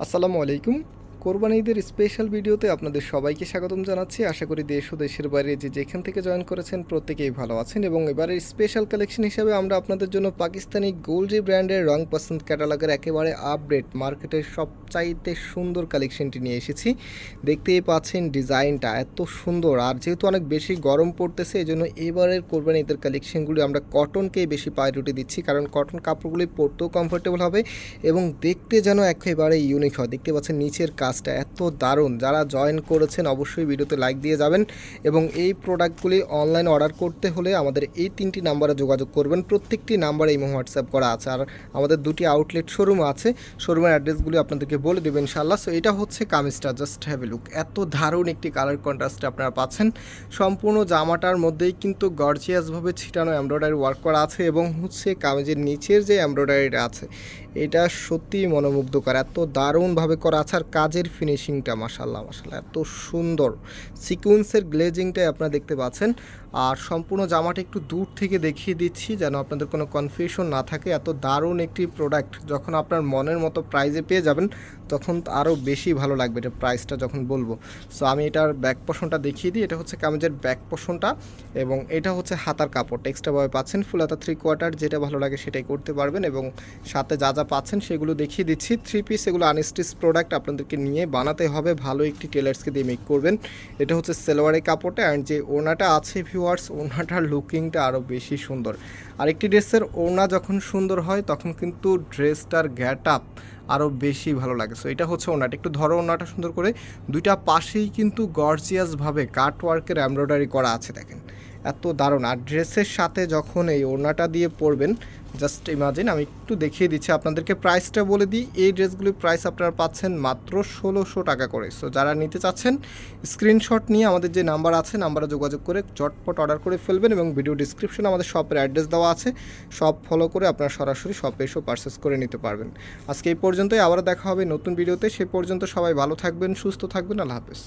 আসসালামু আলাইকুম কোরবানি ঈদের স্পেশাল ভিডিওতে আপনাদের সবাইকে স্বাগতম জানাচ্ছি। আশা করি দেশ ও দেশের বাইরে যে যেখান থেকে জয়েন করেছেন প্রত্যেকেই ভালো আছেন এবং এবারের স্পেশাল কালেকশন হিসাবে আমরা আপনাদের জন্য পাকিস্তানি গোল্ডি ব্র্যান্ডের রং পছন্দ ক্যাটালগের একেবারে আপডেট মার্কেটের সবচাইতে সুন্দর কালেকশনটি নিয়ে এসেছি। দেখতেই পাচ্ছেন ডিজাইনটা এত সুন্দর আর যেহেতু অনেক বেশি গরম পড়তেছে এই জন্য এবারের কোরবানি ঈদের কালেকশনগুলি আমরা কটনকেই বেশি প্রায়োরিটি দিচ্ছি কারণ কটন কাপড়গুলি পরতেও কমফোর্টেবল হবে এবং দেখতে যেন একেবারে ইউনিক হয়। দেখতে পাচ্ছেন নিচের কাজটা এত দারুণ। যারা জয়েন করেছেন অবশ্যই ভিডিওতে লাইক দিয়ে যাবেন এবং এই প্রোডাক্টগুলি অনলাইন অর্ডার করতে হলে আমাদের এই তিনটি নাম্বারে যোগাযোগ করবেন। প্রত্যেকটি নাম্বারে এই হোয়াটসঅ্যাপ করা আছে। আর আমাদের দুটি আউটলেট শোরুম আছে। শোরুমের অ্যাড্রেসগুলি আপনাদেরকে বলে দেবেন ইনশাল্লাহ সো এটা হচ্ছে কামিজটা। জাস্ট হ্যাভ এ লুক এত দারুণ একটি কালার কন্ট্রাস্টে আপনারা পাচ্ছেন। সম্পূর্ণ জামাটার মধ্যেই কিন্তু গর্জিয়াসভাবে ছিটানো এমব্রয়ডারি ওয়ার্ক করা আছে এবং হচ্ছে কামিজের নিচের যে এমব্রয়ডারিটা আছে, এটা সত্যিই মনোমুগ্ধকর। এত দারুণভাবে করা আছে। আর কাজের ফিনিশিংটা মাসাল্লাহ মাসাল্লাহ এত সুন্দর। সিকুয়েন্সের গ্লেজিংটাই আপনারা দেখতে পাচ্ছেন। আর সম্পূর্ণ জামাটা একটু দূর থেকে দেখিয়ে দিচ্ছি, যেন আপনাদের কোনো কনফিউশন না থাকে। এত দারুণ একটি প্রোডাক্ট যখন আপনার মনের মতো প্রাইজে পেয়ে যাবেন, তখন আরও বেশি ভালো লাগবে এটা প্রাইসটা যখন বলব। সো আমি এটার ব্যাক পোষণটা দেখিয়ে দিই। এটা হচ্ছে কামিজের ব্যাক পোষণটা এবং এটা হচ্ছে হাতার কাপড় এক্সট্রাভাবে পাচ্ছেন ফুল হাতা থ্রি কোয়ার্টার যেটা ভালো লাগে সেটাই করতে পারবেন এবং সাথে যা যা পাচ্ছেন সেগুলো দেখিয়ে দিচ্ছি। থ্রি পিস এগুলো আনস্টিচ প্রোডাক্ট আপনাদেরকে নিয়ে বানাতে হবে ভালো একটি টেলার্সকে দিয়ে মেক করবেন। এটা হচ্ছে সেলোয়ারের কাপড়টা অ্যান্ড যে ওড়নাটা আছে ভিউয়ার্স ওড়নাটার লুকিংটা আরও বেশি সুন্দর। আরেকটি ড্রেসের ওড়না যখন সুন্দর হয়, তখন কিন্তু ড্রেসটার গ্যাট আপ আরও বেশি ভালো লাগে। সো এটা হচ্ছে ওনাটা একটু ধরো ওনাটা সুন্দর করে। দুইটা পাশেই কিন্তু গর্জিয়াসভাবে কাট ওয়ার্কের এমব্রয়ডারি করা আছে, দেখেন। এত দারুণ। আর ড্রেসের সাথে যখন এই ওড়নাটা দিয়ে পরবেন জাস্ট ইমাজিন আমি একটু দেখিয়ে দিচ্ছি আপনাদেরকে প্রাইসটা বলে দিই। এই ড্রেসগুলির প্রাইস আপনারা পাচ্ছেন মাত্র ষোলোশো টাকা করে। সো যারা নিতে চাচ্ছেন স্ক্রিনশট নিয়ে আমাদের যে নাম্বার আছে নাম্বারে যোগাযোগ করে চটপট অর্ডার করে ফেলবেন এবং ভিডিও ডিসক্রিপশনে আমাদের শপের অ্যাড্রেস দেওয়া আছে। সব ফলো করে আপনারা সরাসরি শপে এসেও পারচেস করে নিতে পারবেন। আজকে এই পর্যন্তই, আবারও দেখা হবে নতুন ভিডিওতে সে পর্যন্ত সবাই ভালো থাকবেন, সুস্থ থাকবেন। আল্লাহ হাফেজ।